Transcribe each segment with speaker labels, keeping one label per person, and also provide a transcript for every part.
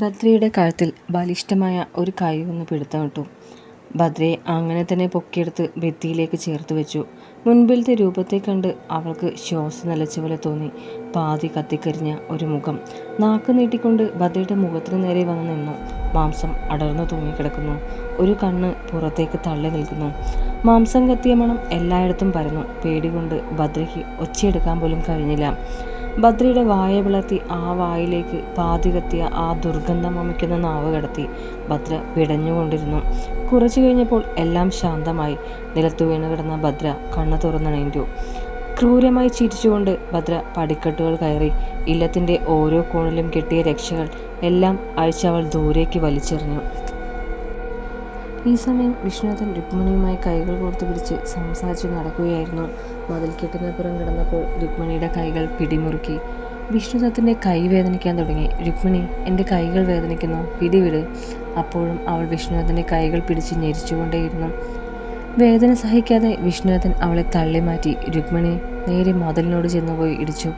Speaker 1: ബദ്രയുടെ കഴുത്തിൽ ബലിഷ്ഠമായ ഒരു കൈ ഒന്ന് പിടുത്തമിട്ടു ഭദ്രയെ അങ്ങനെ തന്നെ പൊക്കിയെടുത്ത് ഭിത്തിയിലേക്ക് ചേർത്ത് വെച്ചു. മുൻപിലത്തെ രൂപത്തെ കണ്ട് അവൾക്ക് ശ്വാസം നിലച്ച പോലെ തോന്നി. പാതി കത്തിക്കരിഞ്ഞ ഒരു മുഖം. നാക്ക് നീട്ടിക്കൊണ്ട് ഭദ്രയുടെ മുഖത്തിന് നേരെ വന്ന് നിന്നു. മാംസം അടർന്നു തൂങ്ങിക്കിടക്കുന്നു. ഒരു കണ്ണ് പുറത്തേക്ക് തള്ളി നിൽക്കുന്നു. മാംസം കത്തിയ മണം എല്ലായിടത്തും പരന്നു. പേടികൊണ്ട് ഭദ്രയ്ക്ക് ഒച്ചയെടുക്കാൻ പോലും കഴിഞ്ഞില്ല. ബദ്രിയുടെ വായ വിളർത്തി ആ വായിലേക്ക് പാതി കത്തിയ ആ ദുർഗന്ധം വമിക്കുന്ന നാവ് കടത്തി. ഭദ്ര പിടഞ്ഞുകൊണ്ടിരുന്നു കുറച്ചു കഴിഞ്ഞപ്പോൾ എല്ലാം ശാന്തമായി. നിലത്തു വീണ് കിടന്ന ഭദ്ര കണ്ണു തുറന്നണീറ്റു ക്രൂരമായി ചിരിച്ചുകൊണ്ട് ഭദ്ര പടിക്കെട്ടുകൾ കയറി. ഇല്ലത്തിന്റെ ഓരോ കോണിലും കെട്ടിയ രക്ഷകൾ എല്ലാം അഴിച്ചവൾ ദൂരേക്ക് വലിച്ചെറിഞ്ഞു. ഈ സമയം വിഷ്ണുനാഥൻ രുക്മിണിയുമായി കൈകൾ കോർത്തു പിടിച്ച് സംസാരിച്ച് നടക്കുകയായിരുന്നു. മതിൽക്കെട്ടിനപ്പുറം കിടന്നപ്പോൾ രുക്മിണിയുടെ കൈകൾ പിടിമുറുക്കി. വിഷ്ണുദത്തിന്റെ കൈ വേദനിക്കാൻ തുടങ്ങി. രുക്മിണി എന്റെ കൈകൾ വേദനിക്കുന്നു. പിടിവിട്. അപ്പോഴും അവൾ വിഷ്ണുദത്തിന്റെ കൈകൾ പിടിച്ച് ഞെരിച്ചുകൊണ്ടേയിരുന്നു. വേദന സഹിക്കാതെ വിഷ്ണുദത്തൻ അവളെ തള്ളി മാറ്റി. രുക്മിണി നേരെ മതിലിനോട് ചെന്നുപോയി ഇടിച്ചു.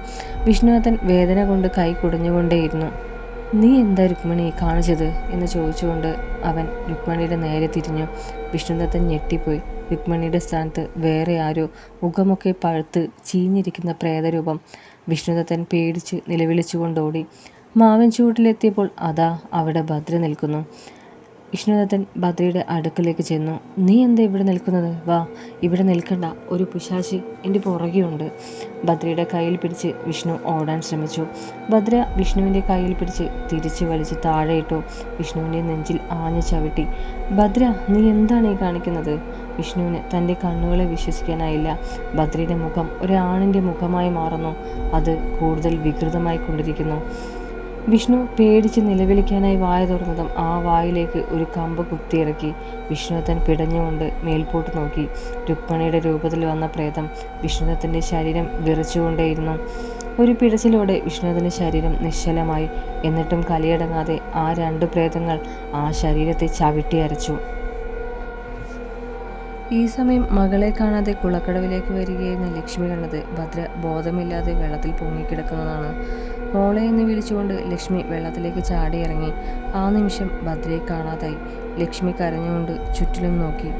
Speaker 1: വിഷ്ണുദത്തൻ വേദന കൊണ്ട് കൈ കുടഞ്ഞുകൊണ്ടേയിരുന്നു. നീ എന്താ രുക്മിണി കാണിച്ചത്? എന്ന് ചോദിച്ചുകൊണ്ട് അവൻ രുക്മിണിയുടെ നേരെ തിരിഞ്ഞു. വിഷ്ണുദത്തൻ ഞെട്ടിപ്പോയി. രുക്മിണിയുടെ സ്ഥാനത്ത് വേറെ ആരോ മുഖമൊക്കെ പഴുത്ത് ചീഞ്ഞിരിക്കുന്ന പ്രേതരൂപം വിഷ്ണുദത്തൻ പേടിച്ച് നിലവിളിച്ചുകൊണ്ടോടി. മാവൻ ചൂട്ടിലെത്തിയപ്പോൾ അതാ അവിടെ ഭദ്ര നിൽക്കുന്നു വിഷ്ണുദത്തൻ ഭദ്രയുടെ അടുക്കലേക്ക് ചെന്നു. നീ എന്താ ഇവിടെ നിൽക്കുന്നത്? വാ ഇവിടെ നിൽക്കണ്ട. ഒരു പിശാശി എന്റെ പുറകെയുണ്ട്. ഭദ്രയുടെ കയ്യിൽ പിടിച്ച് വിഷ്ണു ഓടാൻ ശ്രമിച്ചു. ഭദ്ര വിഷ്ണുവിന്റെ കയ്യിൽ പിടിച്ച് തിരിച്ചു വലിച്ച് താഴെയിട്ടു വിഷ്ണുവിന്റെ നെഞ്ചിൽ ആഞ്ഞു ചവിട്ടി. ഭദ്ര നീ എന്താണ് ഈ കാണിക്കുന്നത്? വിഷ്ണുവിന് തന്റെ കണ്ണുകളെ വിശ്വസിക്കാനായില്ല. ഭദ്രയുടെ മുഖം ഒരാണിന്റെ മുഖമായി മാറുന്നു. അത് കൂടുതൽ വികൃതമായി കൊണ്ടിരിക്കുന്നു. വിഷ്ണു പേടിച്ച് നിലവിളിക്കാനായി വായ തുറന്നതും ആ വായിലേക്ക് ഒരു കമ്പ് കുത്തിയിറക്കി. വിഷ്ണു തൻ പിടഞ്ഞുകൊണ്ട് മേൽപോട്ട് നോക്കി. രുക്മണിയുടെ രൂപത്തിൽ വന്ന പ്രേതം വിഷ്ണുദത്തന്റെ ശരീരം വിറച്ചുകൊണ്ടേയിരുന്നു. ഒരു പിടച്ചിലോടെ വിഷ്ണുദത്തന്റെ ശരീരം നിശ്ചലമായി. എന്നിട്ടും കലിയടങ്ങാതെ ആ രണ്ട് പ്രേതങ്ങൾ ആ ശരീരത്തെ ചവിട്ടി അരച്ചു. ഈ സമയം മകളെ കാണാതെ കുളക്കടവിലേക്ക് വരികയായിരുന്ന ലക്ഷ്മി കണ്ടത് ഭദ്ര ബോധമില്ലാതെ വെള്ളത്തിൽ പൊങ്ങിക്കിടക്കുന്നതാണ്. മോളെ എന്ന് വിളിച്ചുകൊണ്ട് ലക്ഷ്മി വെള്ളത്തിലേക്ക് ചാടിയിറങ്ങി. ആ നിമിഷം ഭദ്രയെ കാണാതായി. ലക്ഷ്മി കരഞ്ഞുകൊണ്ട് ചുറ്റിലും നോക്കി.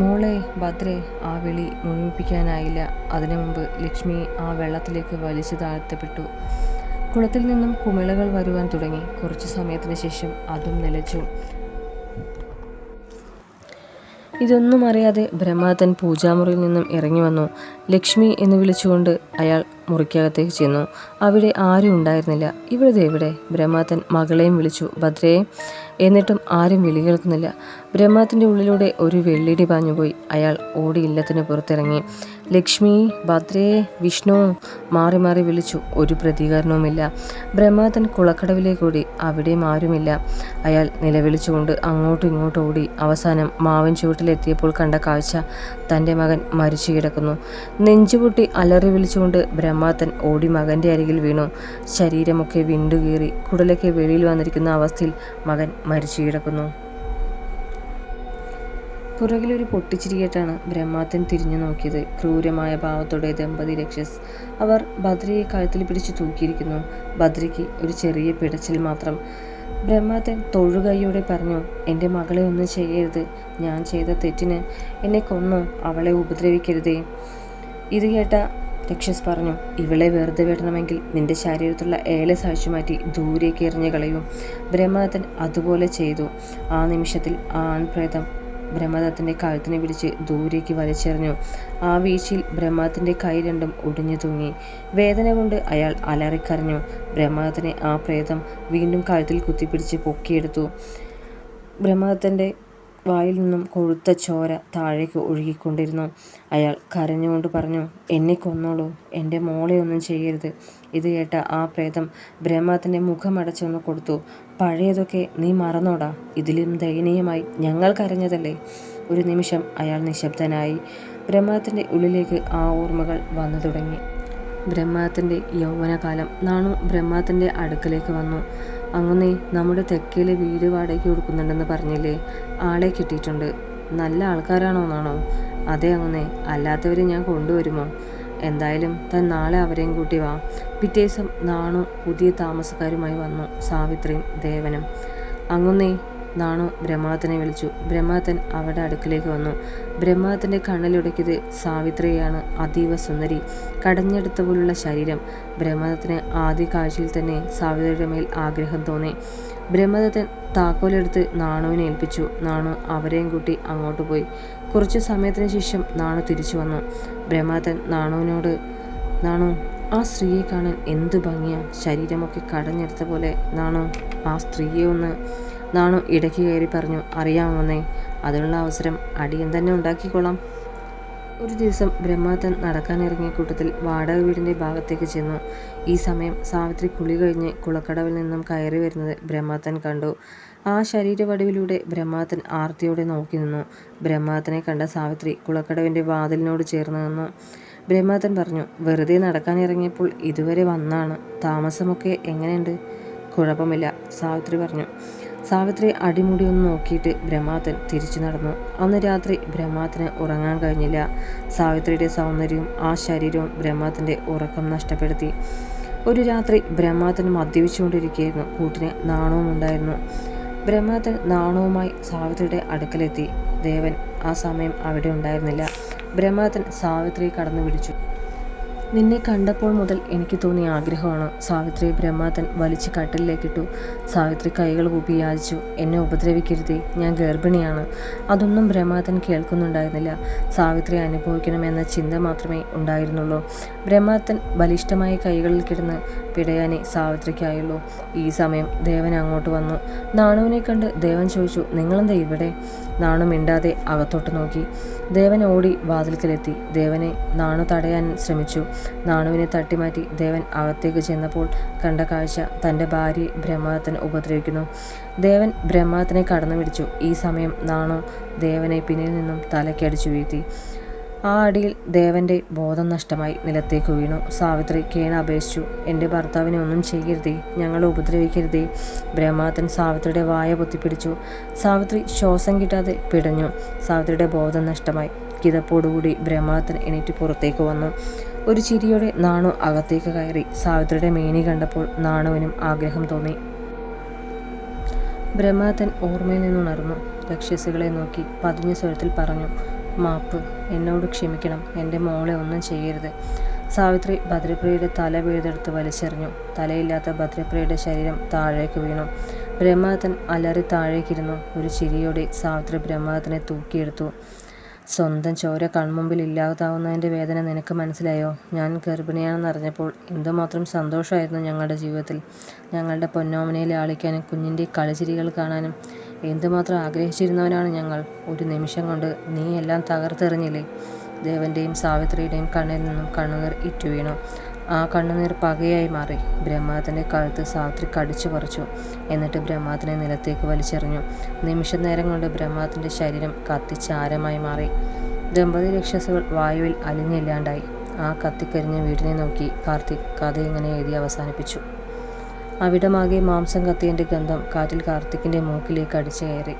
Speaker 1: മോളെ ഭദ്രെ ആ വിളി മുഴുമിപ്പിക്കാനായില്ല. അതിനു മുമ്പ് ലക്ഷ്മി ആ വെള്ളത്തിലേക്ക് വലിച്ചു താഴ്ത്തപ്പെട്ടു. കുളത്തിൽ നിന്നും കുമിളകൾ വരുവാൻ തുടങ്ങി. കുറച്ചു സമയത്തിന് ശേഷം അതും നിലച്ചു. ഇതൊന്നും അറിയാതെ ബ്രഹ്മാതൻ പൂജാമുറിയിൽ നിന്നും ഇറങ്ങി വന്നു. ലക്ഷ്മി എന്ന് വിളിച്ചുകൊണ്ട് അയാൾ മുറിക്കകത്തേക്ക് ചെന്നു. അവിടെ ആരും ഉണ്ടായിരുന്നില്ല. ഇവിടെ എവിടെ? ബ്രഹ്മാതൻ മകളെയും വിളിച്ചു. ഭദ്രയെ എന്നിട്ടും ആരും വിളി കേൾക്കുന്നില്ല. ബ്രഹ്മാതിന്റെ ഉള്ളിലൂടെ ഒരു വെള്ളിടി പാഞ്ഞുപോയി. അയാൾ ഓടി ഇല്ലത്തിന് പുറത്തിറങ്ങി. ലക്ഷ്മി ഭദ്രയെ വിഷ്ണു മാറി മാറി വിളിച്ചു. ഒരു പ്രതികരണവുമില്ല ബ്രഹ്മാതൻ കുളക്കടവിലേക്കൂടി അവിടെയും ആരുമില്ല. അയാൾ നിലവിളിച്ചുകൊണ്ട് അങ്ങോട്ടും ഇങ്ങോട്ടും ഓടി അവസാനം മാവൻ ചുവട്ടിലെത്തിയപ്പോൾ കണ്ട കാഴ്ച തന്റെ മകൻ മരിച്ചു കിടക്കുന്നു. നെഞ്ചുപൊട്ടി അലറി വിളിച്ചുകൊണ്ട് ബ്രഹ്മാത്തൻ ഓടി മകന്റെ അരികിൽ വീണു. ശരീരമൊക്കെ വിണ്ടുകീറി കുടലൊക്കെ വെളിയിൽ വന്നിരിക്കുന്ന അവസ്ഥയിൽ മകൻ മരിച്ചു കിടക്കുന്നു. പുറകിലൊരു പൊട്ടിച്ചിരികേട്ടാണ് ബ്രഹ്മാത്തൻ തിരിഞ്ഞു നോക്കിയത്. ക്രൂരമായ ഭാവത്തോടെ ദമ്പതി രക്ഷസ് അവർ ഭദ്രയെ കഴുത്തിൽ പിടിച്ചു തൂക്കിയിരിക്കുന്നു. ഭദ്രയ്ക്ക് ഒരു ചെറിയ പിടച്ചിൽ മാത്രം. ബ്രഹ്മാത്തൻ തൊഴുകൈയോടെ പറഞ്ഞു എന്റെ മകളെ ഒന്നും ചെയ്യരുത്. ഞാൻ ചെയ്ത തെറ്റിന് എന്നെ കൊന്നു അവളെ ഉപദ്രവിക്കരുതേ ഇത് കേട്ട രക്ഷസ് പറഞ്ഞു ഇവളെ വെറുതെ വിടണമെങ്കിൽ നിന്റെ ശരീരത്തുള്ള ഏല സാഴ്ച മാറ്റി ദൂരേക്ക് എറിഞ്ഞു കളയൂ ബ്രഹ്മദത്തൻ അതുപോലെ ചെയ്തു. ആ നിമിഷത്തിൽ ആൺപ്രേതം ബ്രഹ്മദത്തിന്റെ കഴുത്തിനെ പിടിച്ച് ദൂരേക്ക് വലിച്ചെറിഞ്ഞു. ആ വീഴ്ചയിൽ ബ്രഹ്മദത്തിന്റെ കൈ രണ്ടും ഒടിഞ്ഞു തൂങ്ങി. വേദന കൊണ്ട് അയാൾ അലറിക്കരഞ്ഞു. ബ്രഹ്മദത്തിനെ ആ പ്രേതം വീണ്ടും കഴുത്തിൽ കുത്തിപ്പിടിച്ച് പൊക്കിയെടുത്തു. ബ്രഹ്മദത്തിന്റെ വായിൽ നിന്നും കൊഴുത്ത ചോര താഴേക്ക് ഒഴുകിക്കൊണ്ടിരുന്നു. അയാൾ കരഞ്ഞുകൊണ്ട് പറഞ്ഞു എന്നെ കൊന്നോളൂ. എന്റെ മോളെ ഒന്നും ചെയ്യരുത്. ഇത് കേട്ട ആ പ്രേതം ബ്രഹ്മത്തിന്റെ മുഖമടച്ചൊന്ന് കൊടുത്തു പഴയതൊക്കെ നീ മറന്നോടാ. ഇതിലും ദയനീയമായി ഞങ്ങൾ കരഞ്ഞതല്ലേ? ഒരു നിമിഷം അയാൾ നിശബ്ദനായി. ബ്രഹ്മത്തിന്റെ ഉള്ളിലേക്ക് ആ ഓർമ്മകൾ വന്നു തുടങ്ങി. ബ്രഹ്മത്തിന്റെ യൗവനകാലം നാണു ബ്രഹ്മത്തിന്റെ അടുക്കലേക്ക് വന്നു. അങ്ങനെ നമ്മുടെ തെക്കേലെ വീട് വാടകയ്ക്ക് കൊടുക്കുന്നുണ്ടെന്ന് പറഞ്ഞില്ലേ? ആളെ കിട്ടിയിട്ടുണ്ട്. നല്ല ആൾക്കാരാണോ എന്നാണോ? അതെ അങ്ങനെ അല്ലാത്തവരെ ഞാൻ കൊണ്ടുവരുമോ? എന്തായാലും താൻ നാളെ അവരെയും കൂട്ടി വാ. പിറ്റേ ദിവസം നാണു പുതിയ താമസക്കാരുമായി വന്നു. സാവിത്രിയും ദേവനും. അങ്ങുന്നേ നാണു ബ്രഹ്മാതനെ വിളിച്ചു. ബ്രഹ്മാത്തൻ അവരുടെ അടുക്കിലേക്ക് വന്നു. ബ്രഹ്മാതന്റെ കണ്ണിലുടക്കിയത് സാവിത്രിയാണ് അതീവ സുന്ദരി. കടഞ്ഞെടുത്ത പോലുള്ള ശരീരം. ബ്രഹ്മദത്തിന് ആദ്യ കാഴ്ചയിൽ തന്നെ സാവിത്രിയുടെ മേൽ ആഗ്രഹം തോന്നി. ബ്രഹ്മദത്തൻ താക്കോലെടുത്ത് നാണുവിനെ ഏൽപ്പിച്ചു. നാണു അവരെയും കൂട്ടി അങ്ങോട്ട് പോയി. കുറച്ചു സമയത്തിന് ശേഷം നാണു തിരിച്ചു വന്നു. ബ്രഹ്മദത്തൻ നാണുവിനോട് നാണു ആ സ്ത്രീയെ കാണാൻ എന്ത് ഭംഗിയാ. ശരീരമൊക്കെ കടഞ്ഞെടുത്ത പോലെ. നാണു ആ സ്ത്രീയെ ഒന്ന് നാണു ഇടയ്ക്ക് കയറി പറഞ്ഞു അറിയാമോന്നേ അതിനുള്ള അവസരം അടിയൻ തന്നെ ഉണ്ടാക്കിക്കൊള്ളാം ഒരു ദിവസം ബ്രഹ്മാത്തൻ നടക്കാനിറങ്ങിയ കൂട്ടത്തിൽ വാടക വീടിന്റെ ഭാഗത്തേക്ക് ചെന്നു. ഈ സമയം സാവിത്രി കുളി കഴിഞ്ഞ് കുളക്കടവിൽ നിന്നും കയറി വരുന്നത് ബ്രഹ്മാത്തൻ കണ്ടു. ആ ശരീരവടിവിലൂടെ ബ്രഹ്മാത്തൻ ആർത്തിയോടെ നോക്കി നിന്നു. ബ്രഹ്മാത്തനെ കണ്ട സാവിത്രി കുളക്കടവിന്റെ വാതിലിനോട് ചേർന്ന് നിന്നു. ബ്രഹ്മാത്തൻ പറഞ്ഞു വെറുതെ നടക്കാനിറങ്ങിയപ്പോൾ ഇതുവരെ വന്നാണ്. താമസമൊക്കെ എങ്ങനെയുണ്ട്? കുഴപ്പമില്ല സാവിത്രി പറഞ്ഞു. സാവിത്രി അടിമുടി ഒന്ന് നോക്കിയിട്ട് ബ്രഹ്മാത്തൻ തിരിച്ചു നടന്നു. അന്ന് രാത്രി ബ്രഹ്മാത്തിന് ഉറങ്ങാൻ കഴിഞ്ഞില്ല. സാവിത്രിയുടെ സൗന്ദര്യവും ആ ശരീരവും ബ്രഹ്മാത്തിന്റെ ഉറക്കം നഷ്ടപ്പെടുത്തി. ഒരു രാത്രി ബ്രഹ്മാത്തൻ മദ്യപിച്ചുകൊണ്ടിരിക്കുകയായിരുന്നു. കൂട്ടിന് നാണവും ഉണ്ടായിരുന്നു. ബ്രഹ്മാത്തൻ നാണവുമായി സാവിത്രിയുടെ അടുക്കലെത്തി. ദേവൻ ആ സമയം അവിടെ ഉണ്ടായിരുന്നില്ല. ബ്രഹ്മാത്തൻ സാവിത്രിയെ കടന്നു പിടിച്ചു നിന്നെ കണ്ടപ്പോൾ മുതൽ എനിക്ക് തോന്നിയ ആഗ്രഹമാണ്. സാവിത്രി ബ്രഹ്മാതൻ വലിച്ച് കട്ടിലേക്കിട്ടു. സാവിത്രി കൈകൾ കൂപ്പി യാചിച്ചു. എന്നെ ഉപദ്രവിക്കരുതേ ഞാൻ ഗർഭിണിയാണ്. അതൊന്നും ബ്രഹ്മാതൻ കേൾക്കുന്നുണ്ടായിരുന്നില്ല. സാവിത്രി അനുഭവിക്കണമെന്ന ചിന്ത മാത്രമേ ഉണ്ടായിരുന്നുള്ളൂ. ബ്രഹ്മാതൻ ബലിഷ്ഠമായ കൈകളിൽ കിടന്ന് പിടയാനേ സാവിത്രിക്കായുള്ളൂ. ഈ സമയം ദേവൻ അങ്ങോട്ട് വന്നു. നാണുവിനെ കണ്ട് ദേവൻ ചോദിച്ചു നിങ്ങളെന്താ ഇവിടെ? നാണു മിണ്ടാതെ അകത്തോട്ട് നോക്കി. ദേവൻ ഓടി വാതിൽക്കലെത്തി. ദേവനെ നാണു തടയാൻ ശ്രമിച്ചു. നാണുവിനെ തട്ടിമാറ്റി ദേവൻ അകത്തേക്ക് ചെന്നപ്പോൾ കണ്ട കാഴ്ച തന്റെ ഭാര്യയെ ബ്രഹ്മാത്തനെ ഉപദ്രവിക്കുന്നു. ദേവൻ ബ്രഹ്മാത്തനെ കടന്നു പിടിച്ചു ഈ സമയം നാണു ദേവനെ പിന്നിൽ നിന്നും തലയ്ക്കടിച്ചു വീഴ്ത്തി. ആ അടിയിൽ ദേവന്റെ ബോധം നഷ്ടമായി നിലത്തേക്ക് വീണു. സാവിത്രി കേണ അപേക്ഷിച്ചു. എന്റെ ഭർത്താവിനെ ഒന്നും ചെയ്യരുതേ. ഞങ്ങളെ ഉപദ്രവിക്കരുതേ. ബ്രഹ്മാത്തൻ സാവിത്രിയുടെ വായ പൊത്തിപ്പിടിച്ചു. സാവിത്രി ശ്വാസം കിട്ടാതെ പിടഞ്ഞു. സാവിത്രിയുടെ ബോധം നഷ്ടമായി. കിതപ്പോടുകൂടി ബ്രഹ്മാത്തൻ എണീറ്റ് പുറത്തേക്ക് വന്നു. ഒരു ചിരിയോടെ നാണു അകത്തേക്ക് കയറി. സാവിത്രിയുടെ മേനി കണ്ടപ്പോൾ നാണുവിനും ആഗ്രഹം തോന്നി. ബ്രഹ്മാതൻ ഓർമ്മയിൽ നിന്നുണർന്നു. രക്ഷസുകളെ നോക്കി പതിഞ്ഞ സ്വരത്തിൽ പറഞ്ഞു മാപ്പ് എന്നോട് ക്ഷമിക്കണം. എന്റെ മോളെ ഒന്നും ചെയ്യരുത്. സാവിത്രി ഭദ്രപ്രിയയുടെ തല വീഴ്തെടുത്ത് വലിച്ചെറിഞ്ഞു. തലയില്ലാത്ത ഭദ്രപ്രിയയുടെ ശരീരം താഴേക്ക് വീണു. ബ്രഹ്മാതൻ അലറി താഴേക്കിരുന്നു. ഒരു ചിരിയോടെ സാവിത്രി ബ്രഹ്മാതനെ തൂക്കിയെടുത്തു. സ്വന്തം ചോര കൺമുമ്പിൽ ഇല്ലാതാവുന്നതിന്റെ വേദന നിനക്ക് മനസ്സിലായോ? ഞാൻ ഗർഭിണിയാണെന്ന് അറിഞ്ഞപ്പോൾ എന്തുമാത്രം സന്തോഷമായിരുന്നു ഞങ്ങളുടെ ജീവിതത്തിൽ. ഞങ്ങളുടെ പൊന്നോമനയെ ലാളിക്കാനും കുഞ്ഞിന്റെ കളിചിരികൾ കാണാനും എന്തുമാത്രം ആഗ്രഹിച്ചിരുന്നവനാണ് ഞങ്ങൾ. ഒരു നിമിഷം കൊണ്ട് നീ എല്ലാം തകർത്തെറിഞ്ഞില്ലേ? ദേവന്റെയും സാവിത്രിയുടെയും കണ്ണിൽ നിന്നും കണ്ണുനീർ ഇറ്റുവീണു. ആ കണ്ണുനീർ പകയായി മാറി. ബ്രഹ്മാതിന്റെ കഴുത്ത് സാത്രി കടിച്ചു പറിച്ചു. എന്നിട്ട് ബ്രഹ്മാതിനെ നിലത്തേക്ക് വലിച്ചെറിഞ്ഞു. നിമിഷ നേരം കൊണ്ട് ബ്രഹ്മാതിന്റെ ശരീരം കത്തിച്ചാരമായി മാറി. ദമ്പതി രക്ഷസുകൾ വായുവിൽ അലിഞ്ഞില്ലാണ്ടായി. ആ കത്തിക്കരിഞ്ഞ വീടിനെ നോക്കി കാർത്തിക് കഥ ഇങ്ങനെ എഴുതി അവസാനിപ്പിച്ചു. അവിടമാകെ മാംസം കത്തിയതിന്റെ ഗന്ധം കാറ്റിൽ കാർത്തിക്കിന്റെ മൂക്കിലേക്ക് അടിച്ചു കയറി